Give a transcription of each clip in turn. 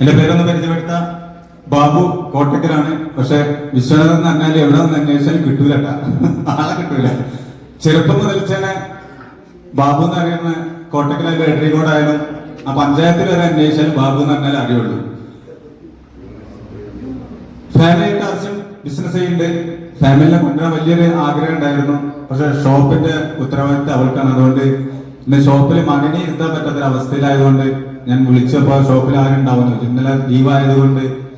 എന്റെ പേരൊന്ന് പരിചയപ്പെടുത്ത. ബാബു കോട്ടക്കലാണ്. പക്ഷെ വിശ്വനാഥൻ എന്ന് പറഞ്ഞാൽ എവിടെ നിന്ന് അന്വേഷിച്ചാലും കിട്ടൂല ട്ടാ. ആളെ കിട്ടൂല. ചെറുപ്പം മുതൽ തന്നെ ബാബു എന്ന് അറിയുന്ന കോട്ടക്കലായാലും കോഡായാലും ആ പഞ്ചായത്തിൽ വരെ അന്വേഷിച്ചാലും ബാബു എന്ന് പറഞ്ഞാൽ അറിയുള്ളൂ. ഫാമിലിയായിട്ട് ആവശ്യം ബിസിനസ് ചെയ്യുന്നുണ്ട് ഫാമിലിനെ കൊണ്ടുവരാൻ വലിയൊരു ആഗ്രഹം ഉണ്ടായിരുന്നു. പക്ഷെ ഷോപ്പിന്റെ ഉത്തരവാദിത്തം അവൾക്കാണ്. അതുകൊണ്ട് ഇന്ന് ഷോപ്പിൽ മകനെ ഇരുത്താൻ പറ്റാത്തൊരു അവസ്ഥയിലായതുകൊണ്ട് ഞാൻ വിളിച്ചപ്പോൾ ഷോപ്പിൽ ആരും ഉണ്ടാവുന്നു ഇന്നലെ ലീവായതുകൊണ്ട്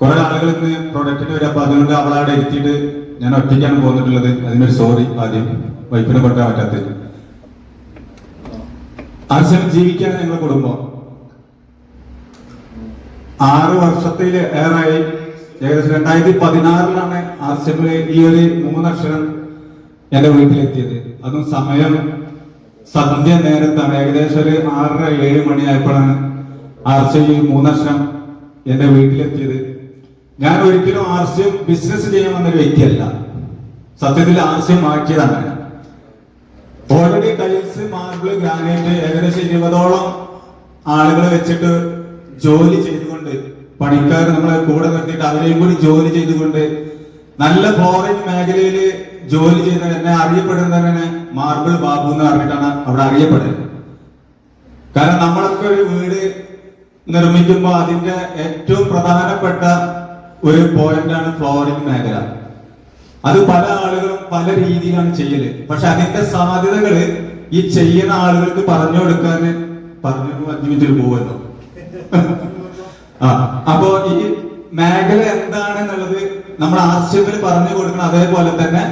കുറെ ആളുകൾ ഇന്ന് പ്രൊഡക്റ്റിന് വരും. അപ്പൊ അതുകൊണ്ട് അവളവിടെ എത്തിയിട്ട് ഞാൻ ഒറ്റയ്ക്കാണ് പോന്നിട്ടുള്ളത്. അതിനൊരു സോറി ആദ്യം. വൈഫിനെ കൊട്ടാൻ പറ്റാത്തത്. ആവശ്യം ജീവിക്കാണ് ഞങ്ങളുടെ കുടുംബം. ആറ് വർഷത്തിൽ ഏറായി. ഏകദേശം രണ്ടായിരത്തി പതിനാറിലാണ് ആർസിഎമ്മിൽ ഈ ഒരു മൂന്നക്ഷരം എന്റെ വീട്ടിലെത്തിയത്. അതും സമയം സന്ധ്യ നേരത്താണ് ഏകദേശം ഒരു ആറര ഏഴ് മണിയായപ്പോഴാണ് ആർസിഎം ഈ മൂന്നർഷം എന്റെ വീട്ടിലെത്തിയത്. ഞാൻ ഒരിക്കലും ആർ സി ബിസിനസ് ചെയ്യാൻ വ്യക്തിയല്ല. സത്യത്തിൽ ആർ സി മാറ്റിയതാണ് ഓൾറെഡി ടൈൽസ് മാർബിൾ ഗ്രാനൈറ്റ് ഏകദേശം ഇരുപതോളം ആളുകൾ വെച്ചിട്ട് ജോലി ചെയ്തുകൊണ്ട് പണിക്കാർ നമ്മളെ കൂടെ നിർത്തിയിട്ട് അവരെയും കൂടി ജോലി ചെയ്തുകൊണ്ട് നല്ല ഫോറിൻ മേഖലയിൽ ജോലി ചെയ്യുന്ന എന്നെ അറിയപ്പെടുന്നത് തന്നെ മാർബിൾ ബാബു എന്ന് പറഞ്ഞിട്ടാണ് അവിടെ അറിയപ്പെടുന്നത്. കാരണം നമ്മളൊക്കെ ഒരു വീട് നിർമ്മിക്കുമ്പോൾ അതിന്റെ ഏറ്റവും പ്രധാനപ്പെട്ട ഒരു പോയിന്റാണ് ഫ്ലോറിംഗ് മേഖല. അത് പല ആളുകളും പല രീതിയിലാണ് ചെയ്യൽ. പക്ഷെ അതിന്റെ സാധ്യതകൾ ഈ ചെയ്യുന്ന ആളുകൾക്ക് പറഞ്ഞു കൊടുക്കാൻ പറഞ്ഞു അഞ്ചു മിനിറ്റിൽ പോകുമല്ലോ ആ അപ്പോ ഈ മേഖല എന്താണെന്നുള്ളത് നമ്മൾ ആശയത്തിൽ പറഞ്ഞു കൊടുക്കണം. അതേപോലെ തന്നെ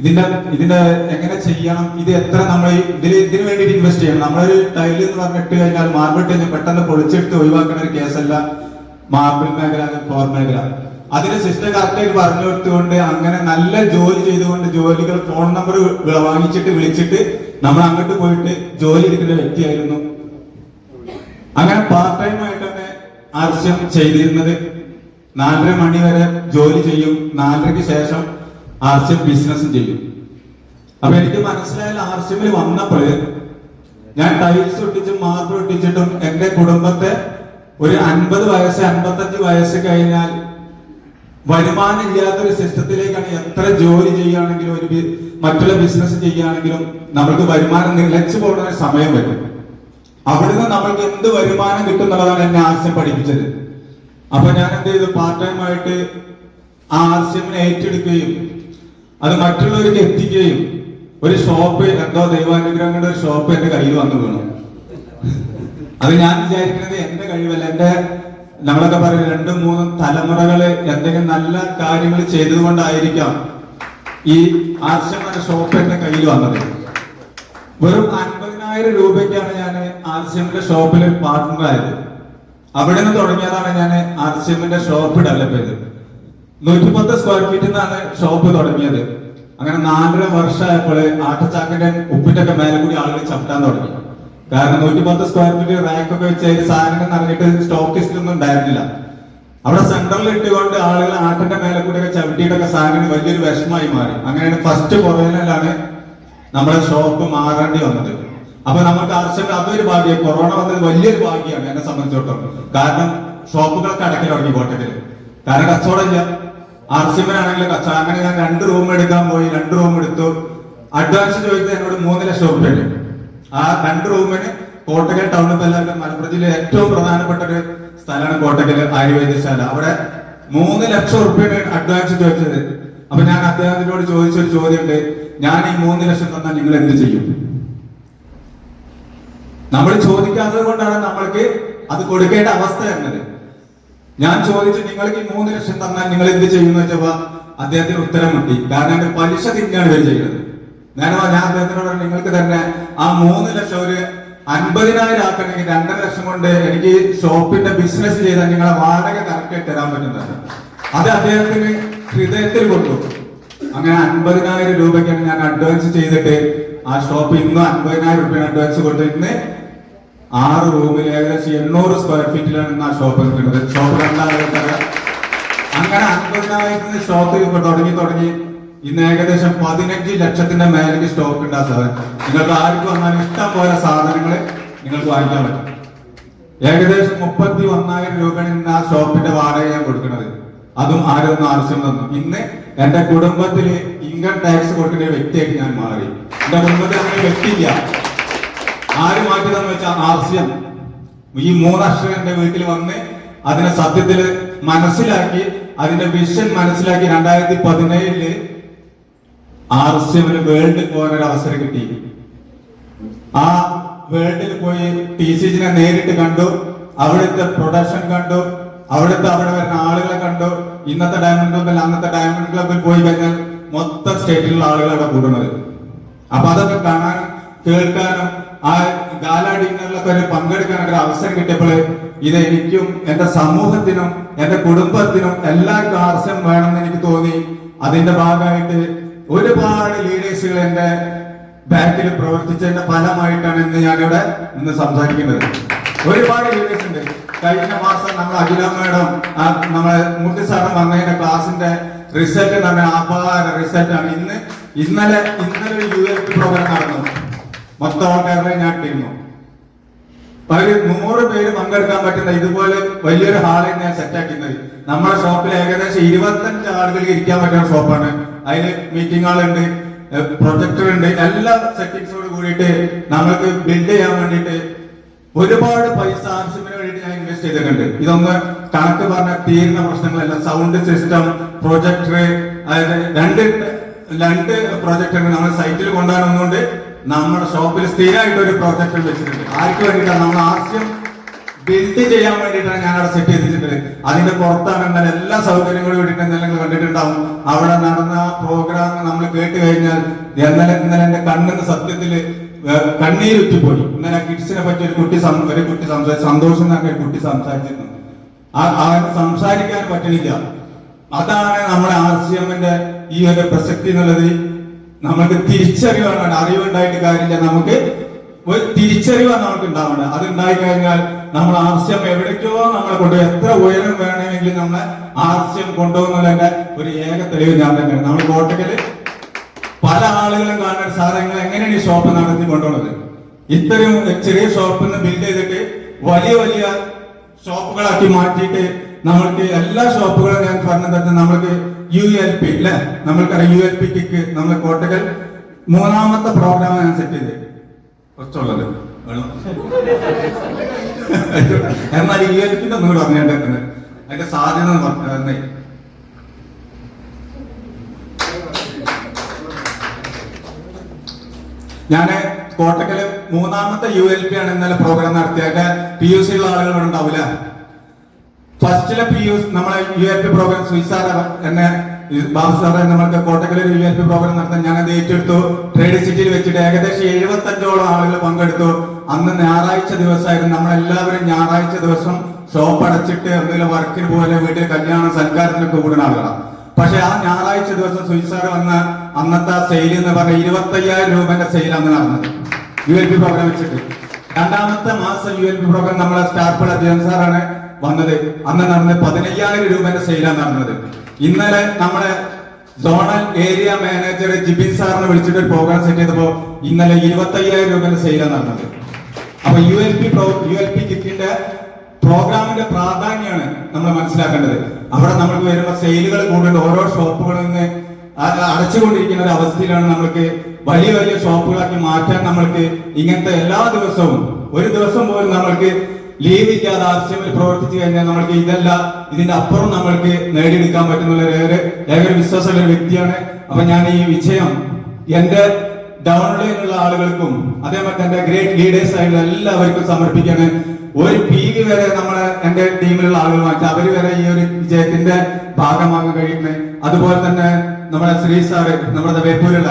ഇതിന്റെ ഇതിന്റെ എങ്ങനെ ചെയ്യണം? ഇത് എത്ര നമ്മൾ ഇതിൽ ഇതിന് വേണ്ടിയിട്ട് ഇൻവെസ്റ്റ് ചെയ്യണം? നമ്മളൊരു ടൈൽ എന്ന് പറഞ്ഞിട്ട് കഴിഞ്ഞാൽ മാർബിൾ ടൈൽ പെട്ടെന്ന് പൊളിച്ചെടുത്ത് ഒഴിവാക്കുന്ന ഒരു കേസല്ല മാർബിൾ മേഖല ഫ്ലോർ മേഖല. അതിന് സിസ്റ്റം കറക്റ്റായിട്ട് പറഞ്ഞു കൊടുത്തുകൊണ്ട് അങ്ങനെ നല്ല ജോലി ചെയ്തുകൊണ്ട് ജോലികൾ ഫോൺ നമ്പർ വാങ്ങിച്ചിട്ട് വിളിച്ചിട്ട് നമ്മൾ അങ്ങോട്ട് പോയിട്ട് ജോലി എടുക്കുന്ന വ്യക്തിയായിരുന്നു. അങ്ങനെ പാർട്ട് ടൈം ആയിട്ട് തന്നെ ആവശ്യം ചെയ്തിരുന്നത്. നാലര മണി വരെ ജോലി ചെയ്യും. നാലരയ്ക്ക് ശേഷം ആർസ്യം ബിസിനസ് ചെയ്യും. അപ്പൊ എനിക്ക് മനസ്സിലായാൽ ആർസ്യമിൽ വന്നപ്പോൾ ഞാൻ ടൈൽസ് ഒട്ടിച്ചും മാർബിൾ ഒട്ടിച്ചിട്ടും എന്റെ കുടുംബത്തെ ഒരു അൻപത് വയസ്സ് അൻപത്തഞ്ച് വയസ്സ് കഴിഞ്ഞാൽ വരുമാനം ഇല്ലാത്തൊരു സിസ്റ്റത്തിലേക്കാണ് എത്ര ജോലി ചെയ്യുകയാണെങ്കിലും ഒരു മറ്റുള്ള ബിസിനസ് ചെയ്യുകയാണെങ്കിലും നമ്മൾക്ക് വരുമാനം നിലച്ചു പോകുന്ന ഒരു സമയം വരും. അവിടുന്ന് നമ്മൾക്ക് എന്ത് വരുമാനം കിട്ടും എന്നുള്ളതാണ് എന്നെ ആർസ്യം പഠിപ്പിച്ചത്. അപ്പൊ ഞാൻ എന്ത് ചെയ്തു? പാർട്ട് ടൈം ആയിട്ട് ആ ആർസ്യമിനെ ഏറ്റെടുക്കുകയും അത് മറ്റുള്ളവർക്ക് എത്തിക്കുകയും ഒരു ഷോപ്പ് എന്തോ ദൈവാനുഗ്രഹം കൊണ്ട് ഒരു ഷോപ്പ് എന്റെ കയ്യിൽ വന്നു വീണു. അത് ഞാൻ വിചാരിക്കുന്നത് എന്റെ കഴിവല്ല എന്റെ നമ്മളൊക്കെ പറയും രണ്ടും മൂന്നും തലമുറകൾ എന്തെങ്കിലും നല്ല കാര്യങ്ങൾ ചെയ്തതുകൊണ്ടായിരിക്കാം ഈ എന്ന ഷോപ്പ് എന്റെ കയ്യിൽ വന്നത്. വെറും അൻപതിനായിരം രൂപയ്ക്കാണ് ഞാൻ ആർസിഎമ്മിന്റെ ഷോപ്പിൽ പാർട്ട്ണർ ആയത് അവിടെ നിന്ന് തുടങ്ങിയതാണ് ഞാൻ ആർസിഎമ്മിന്റെ ഷോപ്പ് ഡെവലപ്പ് ചെയ്തത്. നൂറ്റിപ്പത്ത് സ്ക്വയർ ഫീറ്റിൽ നിന്നാണ് ഷോപ്പ് തുടങ്ങിയത്. അങ്ങനെ നാലര വർഷമായപ്പോൾ ആട്ടച്ചാക്കിന്റെ ഉപ്പിന്റെ ഒക്കെ മേലെ കൂടി ആളുകൾ ചവിട്ടാൻ തുടങ്ങി. കാരണം നൂറ്റിപ്പത്ത് സ്ക്വയർ ഫീറ്റ് റാക്കൊക്കെ വെച്ച് അതിൽ സാധനം നിറഞ്ഞിട്ട് സ്റ്റോക്കിസ്റ്റ് ഒന്നും ഉണ്ടായിരുന്നില്ല. അവിടെ സെന്ററിൽ ഇട്ടുകൊണ്ട് ആളുകൾ ആട്ടിന്റെ മേലെ കൂടി ഒക്കെ ചവിട്ടിയിട്ടൊക്കെ സാധനങ്ങൾ വലിയൊരു വിഷമായി മാറി. അങ്ങനെയാണ് ഫസ്റ്റ് കൊറോണയിലാണ് നമ്മുടെ ഷോപ്പ് മാറേണ്ടി വന്നത്. അപ്പൊ നമുക്ക് ആവശ്യം അതൊരു ഭാഗ്യം. കൊറോണ വന്നത് വലിയൊരു ഭാഗ്യമാണ് എന്നെ സംബന്ധിച്ചിടത്തോളം. കാരണം ഷോപ്പുകളൊക്കെ അടക്കി തുടങ്ങി കോട്ടയത്തിൽ കാരണം കച്ചവടം ഇല്ല. ആർസിമിനാണെങ്കിൽ കച്ചവടം അങ്ങനെ ഞാൻ രണ്ട് റൂം എടുക്കാൻ പോയി രണ്ട് റൂം എടുത്തു. അഡ്വാൻസ് ചോദിച്ചത് എന്നോട് മൂന്ന് ലക്ഷം റുപ്യ ആ രണ്ട് റൂമിന് കോട്ടക്കൽ ടൗണിൽ തന്നെ മലപ്പുറം ജില്ലയിലെ ഏറ്റവും പ്രധാനപ്പെട്ട ഒരു സ്ഥലമാണ് കോട്ടക്കൽ ആയുർവേദശാല. അവിടെ മൂന്ന് ലക്ഷം റുപ്യാണ് അഡ്വാൻസ് ചോദിച്ചത്. അപ്പൊ ഞാൻ അദ്ദേഹത്തിനോട് ചോദിച്ചൊരു ചോദ്യമുണ്ട്. ഞാൻ ഈ മൂന്ന് ലക്ഷം തന്നാൽ നിങ്ങൾ എന്ത് ചെയ്യും? നമ്മൾ ചോദിക്കാത്തത് കൊണ്ടാണ് നമ്മൾക്ക് അത് കൊടുക്കേണ്ട അവസ്ഥ വരുന്നത്. ഞാൻ ചോദിച്ചു നിങ്ങൾക്ക് ഈ മൂന്ന് ലക്ഷം തന്നാൽ നിങ്ങൾ എന്ത് ചെയ്യുന്ന വെച്ചപ്പോ അദ്ദേഹത്തിന് ഉത്തരം കിട്ടി കാരണം എന്റെ പലിശ തിന്നാണ് ഇവർ ചെയ്യുന്നത് പറഞ്ഞു, ഞാൻ അദ്ദേഹത്തിനോട് നിങ്ങൾക്ക് തന്നെ ആ മൂന്ന് ലക്ഷം ഒരു അൻപതിനായിരം ആക്കണമെങ്കിൽ രണ്ടര ലക്ഷം കൊണ്ട് എനിക്ക് ഷോപ്പിന്റെ ബിസിനസ് ചെയ്താൽ നിങ്ങളെ വാടക കറക്റ്റ് തരാൻ പറ്റുന്നതാണ്. അത് അദ്ദേഹത്തിന് ഹൃദയത്തിൽ കൊണ്ടു അങ്ങനെ അൻപതിനായിരം രൂപയ്ക്കാണ് ഞാൻ അഡ്വാൻസ് ചെയ്തിട്ട് ആ ഷോപ്പ് ഇന്ന് അൻപതിനായിരം രൂപയാണ് അഡ്വാൻസ് കൊടുത്തു ഇന്ന് ആറ് റൂമിൽ ഏകദേശം എണ്ണൂറ് സ്ക്വയർ ഫീറ്റിലാണ് ഇന്ന് ആ ഷോപ്പ് നിൽക്കുന്നത് ഷോപ്പ് രണ്ടായിരത്തര അങ്ങനെ അൻപതിനായിരത്തിന് ഷോപ്പ് ഇപ്പൊ തുടങ്ങി തുടങ്ങി. ഇന്ന് ഏകദേശം പതിനഞ്ച് ലക്ഷത്തിന്റെ മേലേക്ക് സ്റ്റോക്ക് ഉണ്ട് ആ സാധനം. നിങ്ങൾക്ക് ആർക്ക് വന്നാൽ ഇഷ്ടം പോലെ സാധനങ്ങൾ നിങ്ങൾക്ക് വാങ്ങിക്കാൻ പറ്റും. ഏകദേശം മുപ്പത്തി ഒന്നായിരം രൂപയാണ് ഇന്ന് ആ ഷോപ്പിന്റെ വാടക ഞാൻ കൊടുക്കുന്നത്. അതും ആരൊന്നും ആവശ്യം തന്നു ഇന്ന് എന്റെ കുടുംബത്തിൽ ഇൻകം ടാക്സ് കൊടുക്കുന്ന വ്യക്തിയായിട്ട് ഞാൻ മാറി. എന്റെ കുടുംബത്തിൽ അങ്ങനെ വ്യക്തിയില്ല. ആര് മാറ്റിയതെന്ന് വെച്ചാൽ ആവശ്യം ഈ മൂന്നക്ഷരന്റെ വീട്ടിൽ വന്ന് അതിനെ സത്യത്തിൽ മനസ്സിലാക്കി അതിന്റെ വിഷൻ മനസ്സിലാക്കി രണ്ടായിരത്തി പതിനേഴിൽ ആർ സി എമ്മിന് വേൾഡ് പോകാനൊരു അവസരം കിട്ടി. ആ വേൾഡിൽ പോയി ടി സി ജിനെ നേരിട്ട് കണ്ടു അവിടുത്തെ പ്രൊഡക്ഷൻ കണ്ടു അവിടുത്തെ അവിടെ വരുന്ന ആളുകളെ കണ്ടു. ഇന്നത്തെ ഡയമണ്ട് ക്ലബിൽ അന്നത്തെ ഡയമണ്ട് ക്ലബിൽ പോയി കഴിഞ്ഞാൽ മൊത്തം സ്റ്റേറ്റിലുള്ള ആളുകളാണ് കൂടുന്നത് അപ്പൊ അതൊക്കെ കാണാനും കേൾക്കാനും ആ ഗാല ഡിന്നറിലൊക്കെ ഒരു പങ്കെടുക്കാനൊക്കെ അവസരം കിട്ടിയപ്പോൾ ഇത് എനിക്കും എന്റെ സമൂഹത്തിനും എന്റെ കുടുംബത്തിനും എല്ലാ ആവശ്യം വേണമെന്ന് എനിക്ക് തോന്നി. അതിന്റെ ഭാഗമായിട്ട് ഒരുപാട് ലീഡേഴ്സുകൾ എന്റെ ബാക്കിൽ പ്രവർത്തിച്ചതിന്റെ ഫലമായിട്ടാണ് ഇന്ന് ഞാനിവിടെ ഇന്ന് സംസാരിക്കുന്നത്. ഒരുപാട് ലീഡേഴ്സ് ഉണ്ട്. കഴിഞ്ഞ മാസം നമ്മൾ അഖില മേഡം നമ്മളെ മൂർത്തി സാറും വന്നതിന്റെ ക്ലാസിന്റെ റിസൾട്ട് തന്നെ അപകാര അപാര റിസൾട്ട് ആണ്. ഇന്ന് ഇന്നലെ ഇന്നലെ ഒരു യു എൽ പി പ്രോഗ്രാം നടന്നു. മൊത്തം ആൾക്കാരുടെ ഞാൻ ടീമു ഒരു നൂറ് പേര് പങ്കെടുക്കാൻ പറ്റുന്ന ഇതുപോലെ വലിയൊരു ഹാളിൽ ഞാൻ സെറ്റാക്കുന്നത് നമ്മുടെ ഷോപ്പിൽ ഏകദേശം ഇരുപത്തഞ്ച് ആളുകൾക്ക് ഇരിക്കാൻ പറ്റുന്ന ഷോപ്പാണ് അതിൽ മീറ്റിംഗ് ഹാളുണ്ട് പ്രൊജക്ടർ ഉണ്ട് എല്ലാ സെറ്റിംഗ്സോട് കൂടിയിട്ട് നമ്മൾക്ക് ബിൽഡ് ചെയ്യാൻ വേണ്ടിയിട്ട് ഒരുപാട് പൈസ ആവശ്യത്തിന് വേണ്ടിയിട്ട് ഞാൻ ഇൻവെസ്റ്റ് ചെയ്തിട്ടുണ്ട്. ഇതൊന്ന് കണക്ക് പറഞ്ഞ തീരുന്ന പ്രശ്നങ്ങളല്ല. സൗണ്ട് സിസ്റ്റം പ്രൊജക്ടർ അതായത് രണ്ട് രണ്ട് പ്രൊജക്ടർ നമ്മൾ സൈറ്റിൽ കൊണ്ടുവരുന്നതുകൊണ്ട് നമ്മുടെ ഷോപ്പിൽ സ്ഥിരമായിട്ട് ഒരു പ്രൊജക്ട് വെച്ചിട്ടുണ്ട്. ആർക്ക് വേണ്ടിയിട്ടാണ്? നമ്മൾ ആദ്യം ബിൽഡ് ചെയ്യാൻ വേണ്ടിയിട്ടാണ് ഞാൻ അവിടെ സെറ്റ് ചെയ്തിട്ടുണ്ട് അതിന്റെ പുറത്താണ് എന്നാൽ എല്ലാ സൗകര്യങ്ങളും വേണ്ടിയിട്ട് നിങ്ങൾ കണ്ടിട്ടുണ്ടാവും? അവിടെ നടന്ന പ്രോഗ്രാം നമ്മൾ കേട്ട് കഴിഞ്ഞാൽ ഇന്നലെ ഇന്നലെ എന്റെ കണ്ണിന് സത്യത്തിൽ കണ്ണീരുറ്റിപ്പോയി ഇന്നലെ കിഡ്സിനെ പറ്റി ഒരു കുട്ടി ഒരു കുട്ടി സംസാരിച്ചു സന്തോഷം എന്നൊക്കെ ഒരു കുട്ടി സംസാരിച്ചിരുന്നു. ആ അവന് സംസാരിക്കാൻ പറ്റണില്ല അതാണ് നമ്മുടെ ആർ സി എമ്മിന്റെ ഈ ഒരു പ്രസക്തി എന്നുള്ളത്. നമുക്ക് തിരിച്ചറിവാണ്. അറിവുണ്ടായിട്ട് കാര്യമില്ല. നമുക്ക് ഒരു തിരിച്ചറിവാണ് നമുക്ക് ഉണ്ടാവേണ്ടത്. അത് ഉണ്ടായി കഴിഞ്ഞാൽ നമ്മൾ ആർസ്യം എവിടേക്കോ നമ്മളെ കൊണ്ട് എത്ര ഉയരം വേണമെങ്കിലും നമ്മളെ ആർസ്യം കൊണ്ടുപോകുന്നതിന്റെ ഒരു ഏക തെളിവ് ഞാൻ തന്നെയാണ്. നമ്മൾ കോട്ടക്കൽ പല ആളുകളും കാണാൻ സാധനങ്ങൾ നിങ്ങൾ എങ്ങനെയാണ് ഈ ഷോപ്പ് നടത്തി കൊണ്ടുപോകുന്നത്? ഇത്രയും ചെറിയ ഷോപ്പിൽ നിന്ന് ബിൽഡ് ചെയ്തിട്ട് വലിയ വലിയ ഷോപ്പുകളാക്കി മാറ്റിയിട്ട് നമ്മൾക്ക് എല്ലാ ഷോപ്പുകളും ഞാൻ പറഞ്ഞത് നമ്മൾക്ക് യു എൽ പി അല്ലെ നമ്മൾക്കറിയാം യു എൽ പി കിക്ക് നമ്മൾ കോട്ടകൾ. മൂന്നാമത്തെ പ്രോഗ്രാം ഞാൻ സെറ്റ് ചെയ്ത് കുറച്ചുള്ളത്? എന്നാൽ യു എൽ പിന്റെ ഒന്നുകൂടെ പറഞ്ഞിട്ടുണ്ട് അതിന്റെ സാധ്യത പറഞ്ഞേ ഞാൻ കോട്ടക്കൽ മൂന്നാമത്തെ യു എൽ പി ആണ് ഇന്നലെ പ്രോഗ്രാം നടത്തിയ പി യു സി ഉള്ള ആളുകൾ ഇവിടെ ഉണ്ടാവില്ല? ഫസ്റ്റിലെ പി യു നമ്മളെ യു എൽ പി പ്രോഗ്രാം സുയിസാർ എന്നെ ബാബു സാർ നമ്മൾക്ക് കോട്ടക്കലിൽ യു എൽ പി പ്രോഗ്രാം നടത്താൻ ഞാൻ അത് ഏറ്റെടുത്തു. ട്രേഡ് സിറ്റിയിൽ വെച്ചിട്ട് ഏകദേശം എഴുപത്തി അഞ്ചോളം ആളുകൾ പങ്കെടുത്തു. അന്ന് ഞായറാഴ്ച ദിവസമായിരുന്നു. നമ്മളെല്ലാവരും ഞായറാഴ്ച ദിവസം ഷോപ്പ് അടച്ചിട്ട് എന്തെങ്കിലും വർക്കിന് പോലെ വീട്ടിൽ കല്യാണം സൽക്കാരത്തിനൊക്കെ കൂടുന്ന ആളുകളാണ്. പക്ഷെ ആ ഞായറാഴ്ച ദിവസം സുയിസാർ വന്ന അന്നത്തെ സെയിൽ എന്ന് പറഞ്ഞ ഇരുപത്തി അയ്യായിരം രൂപന്റെ സെയിൽ അന്ന് നടന്നത്. യു എൽ പി പ്രോഗ്രാം വെച്ചിട്ട്. രണ്ടാമത്തെ മാസം യു എൽ പി പ്രോഗ്രാം നമ്മളെ സ്റ്റാർപ്പുള്ള ജയൻ സാറാണ്. വന്നത്. അന്ന് നടന്നത് പതിനയ്യായിരം രൂപന്റെ സെയിലാണ് നടന്നത്. ഇന്നലെ നമ്മുടെ സോണൽ ഏരിയ മാനേജർ ജിബിൻ സാറിനെ വിളിച്ചിട്ട് ഒരു പ്രോഗ്രാം സെറ്റ് ചെയ്തപ്പോ ഇന്നലെ ഇരുപത്തി അയ്യായിരം രൂപന്റെ സെയിലാണ് നടന്നത്. അപ്പൊ U L P U L P കിറ്റിന്റെ പ്രോഗ്രാമിന്റെ പ്രാധാന്യമാണ് നമ്മൾ മനസ്സിലാക്കേണ്ടത്. അവിടെ നമ്മൾക്ക് വരുന്ന സെയിലുകൾ കൂടുതൽ ഓരോ ഷോപ്പുകളിൽ നിന്ന് അടച്ചുകൊണ്ടിരിക്കുന്ന ഒരു അവസ്ഥയിലാണ് നമ്മൾക്ക് വലിയ വലിയ ഷോപ്പുകളാക്കി മാറ്റാൻ നമ്മൾക്ക് ഇങ്ങനത്തെ എല്ലാ ദിവസവും ഒരു ദിവസം പോലും നമ്മൾക്ക് ലീവ് ഇല്ലാതെ ആവശ്യമിൽ പ്രവർത്തിച്ചു കഴിഞ്ഞാൽ നമ്മൾക്ക് ഇതല്ല ഇതിന്റെ അപ്പുറം നമ്മൾക്ക് നേടിയെടുക്കാൻ പറ്റുന്ന ഏതൊരു വിശ്വാസമുള്ള വ്യക്തിയാണ്. അപ്പൊ ഞാൻ ഈ വിജയം എന്റെ ഡൗൺലൈനിലുള്ള ആളുകൾക്കും അതേപോലെ തന്നെ ഗ്രേറ്റ് ലീഡേഴ്സ് ആയിട്ടുള്ള എല്ലാവർക്കും സമർപ്പിക്കാണ് ഒരു പി വി വരെ നമ്മളെ എന്റെ ടീമിലുള്ള ആളുകൾ മാറ്റി. വരെ ഈ ഒരു വിജയത്തിന്റെ ഭാഗമാകാൻ കഴിയുന്നത് അതുപോലെ തന്നെ നമ്മുടെ ശ്രീ സാറ് നമ്മുടെ വേപ്പൂരുള്ള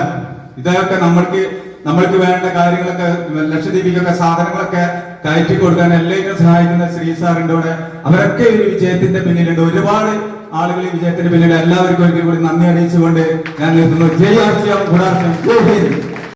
ഇതൊക്കെ നമ്മൾക്ക് നമ്മൾക്ക് വേണ്ട കാര്യങ്ങളൊക്കെ ലക്ഷദ്വീപിക്കൊക്കെ സാധനങ്ങളൊക്കെ കയറ്റി കൊടുക്കാൻ എല്ലാവരും സഹായിക്കുന്ന ശ്രീ സാറിന്റെ കൂടെ അവരൊക്കെ ഈ വിജയത്തിന്റെ പിന്നിലുണ്ട്. ഒരുപാട് ആളുകൾ ഈ വിജയത്തിന്റെ പിന്നിലുണ്ട്. എല്ലാവർക്കും ഒരിക്കൽ കൂടി നന്ദി അറിയിച്ചുകൊണ്ട് ഞാൻ നിർത്തുന്നു. ജയ് ആർസിയം ഗുഡ് ജയ് ഹിന്ദ്.